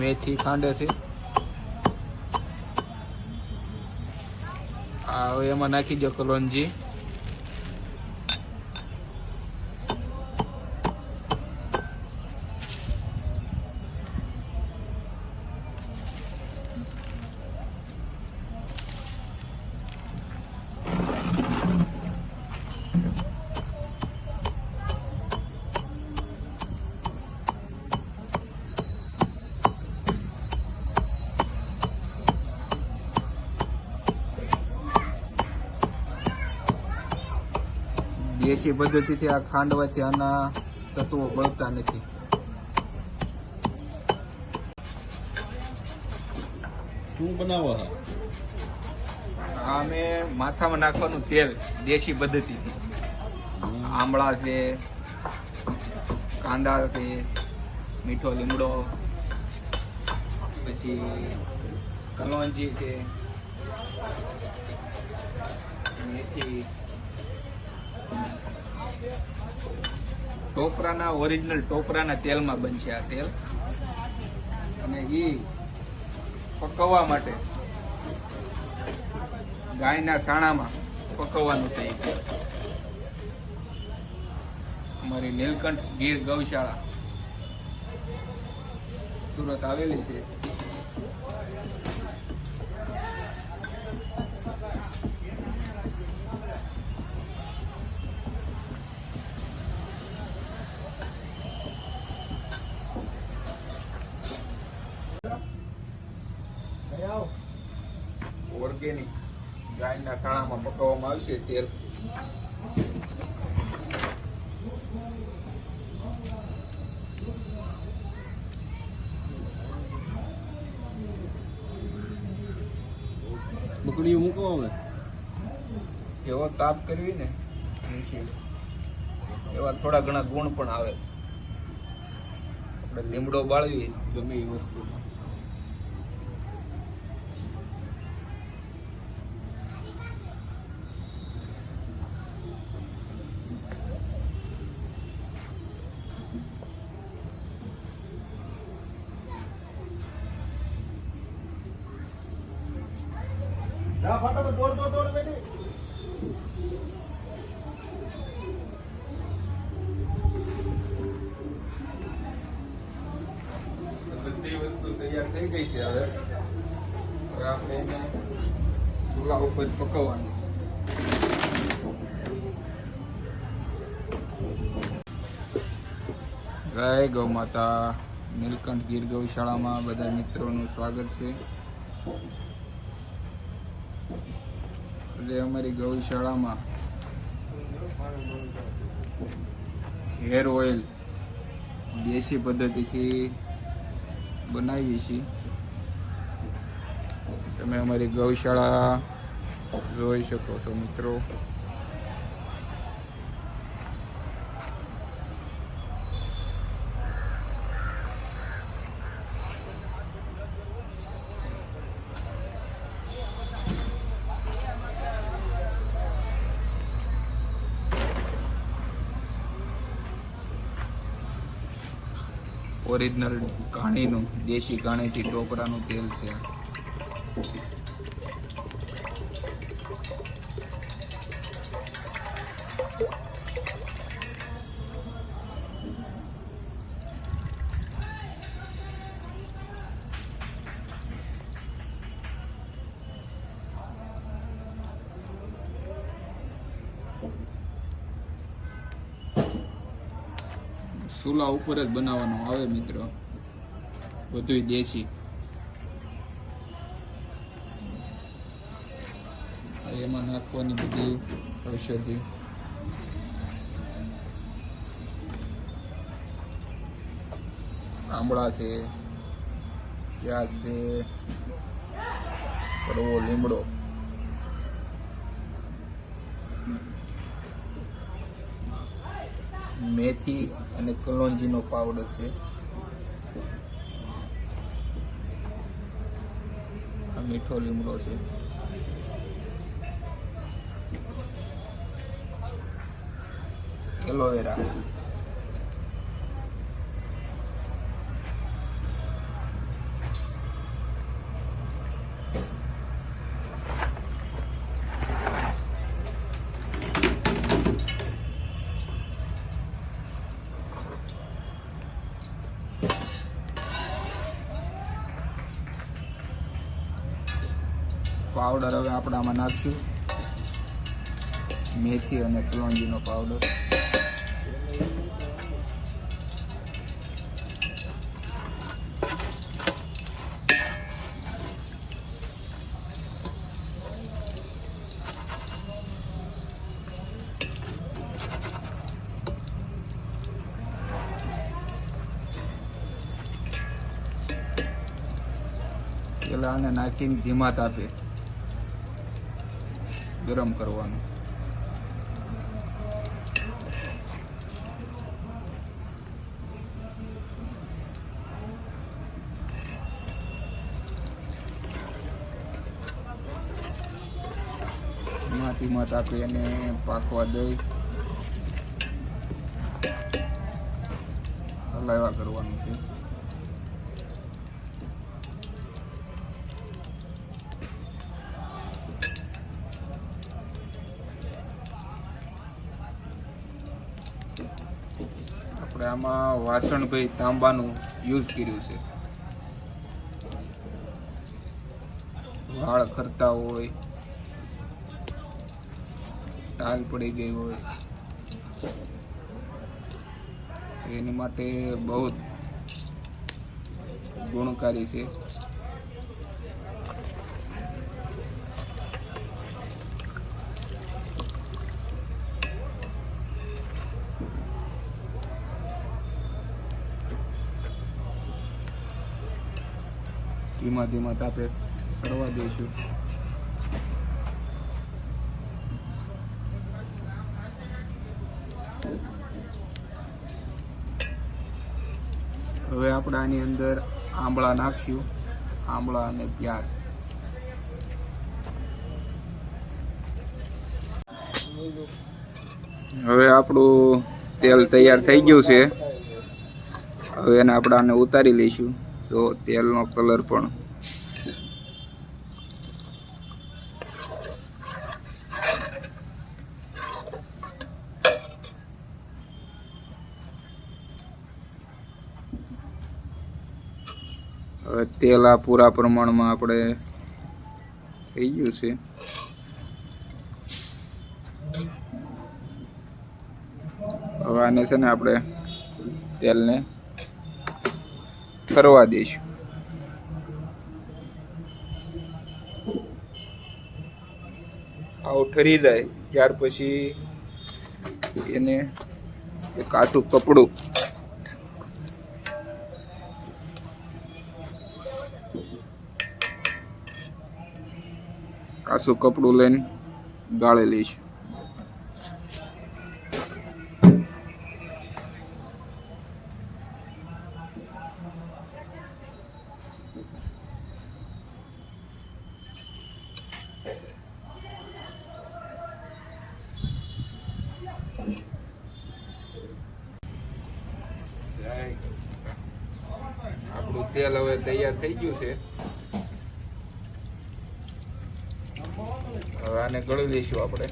મેથી ખાંડે છે. આ એમાં નાખી દો કલોંજી દેશી પદ્ધતિથી આ ખાંડવાથી આના તત્વો બળતા નથી. શું બનાવો હા આ મેં માથામાં નાખવાનું તેલ દેશી પદ્ધતિથી. આંબળા છે કાંદા છે મીઠો લીમડો પછી કલોંજી છે. મેથી ટોપરાના ઓરિજિનલ ટોપરાના તેલમાં બનશે આ તેલ. અને એ પકવવા માટે ગાયના સાણામાં પકવવાનું છે તેલ. અમારી નીલકંઠ ગીર ગૌશાળા. સુરત આવેલી છે. ઓર્ગેનિક ગાયના સાણામાં પકવવામાં આવશે તેલ. બકડીઓ મૂકો હવે જેવો તાપ કરવી ને નીચે. એવા થોડા ઘણા ગુણ પણ આવે. આપણે લીમડો બાળવી ગમે એ બધી વસ્તુ તૈયાર થઈ ગઈ છે હવે. હવે આપણે એને ચૂલા ઉપર પકવવાનું. જય ગૌ માતા. નીલકંઠ ગીર ગૌશાળામાં બધા મિત્રોનું સ્વાગત છે. આજે અમારી ગૌશાળામાં હેર ઓઇલ દેશી પદ્ધતિથી બનાવી છીએ. તમે અમારી ગૌશાળા જોઈ શકો છો મિત્રો. ઓરિજિનલ ઘાણીનું દેશી ઘાણીથી ટોપરાનું તેલ છે ચૂલા ઉપર જ બનાવવાનો આવે મિત્રો. બધું દેશી. એમાં નાખવાની બધી ઔષધિ. આંબળા છે, પ્યાજ છે કડવો લીમડો. મેથી અને કલોંજીનો પાવડર છે. આ મીઠો લીમડો છે. એલોવેરા. પાવડર હવે આપણે આમાં નાખશું મેથી અને કલોંજીનો પાવડર પેલા નાખીને ધીમા તાપે. ગરમ કરવાનું. કિંમત આપી એને પાકવા દઈ. હલાવ્યા કરવાનું છે. આમાં વાસણ ભાઈ તાંબાનું યુઝ કર્યું છે. વાળ ખરતા હોય, ટાલ પડી ગઈ હોય. એની માટે બહુ ગુણકારી છે. ધીમા ધીમા તાપે સડવા દઈશું. હવે આપણે આની અંદર આંબળા નાખશું. આંબળા અને પ્યાસ હવે આપણું તેલ તૈયાર થઈ ગયું છે. હવે એને આપણે આને ઉતારી લઈશું. તો તેલનો કલર પણ હવે તેલ આ પૂરા પ્રમાણમાં આપણે થઈ ગયું છે. હવે આને છે ને આપણે તેલને ફરવા દઈશું. આવું ઠરી જાય, ત્યાર પછી એને કાચું કપડું કાચું કપડું લઈને ગાળી લઈશું. તેલ હવે તૈયાર થઈ ગયું છે. હવે આને ગળી લઈશું આપણે.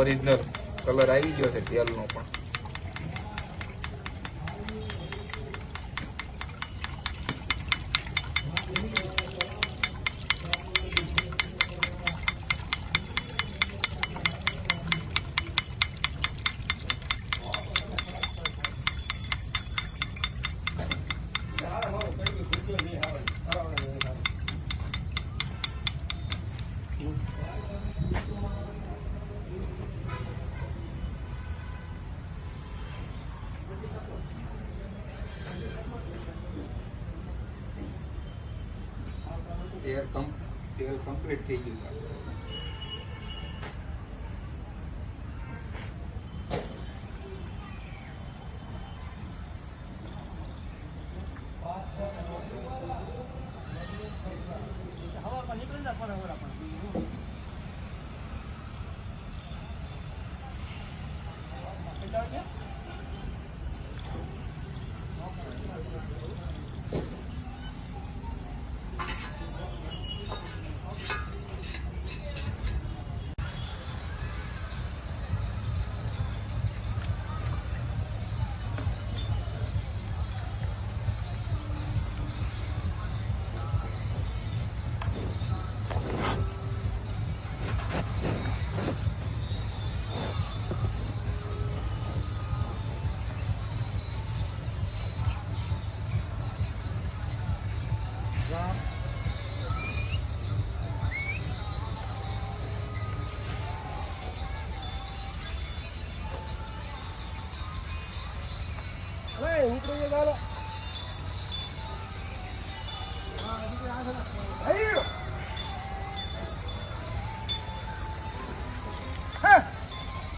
ઓરિજિનલ કલર આવી ગયો છે તેલનો પણ. તેલ કમ્પ તેલ કમ્પ્લીટ થઈ ગયું છે. ઉપડી ગયો ચાલો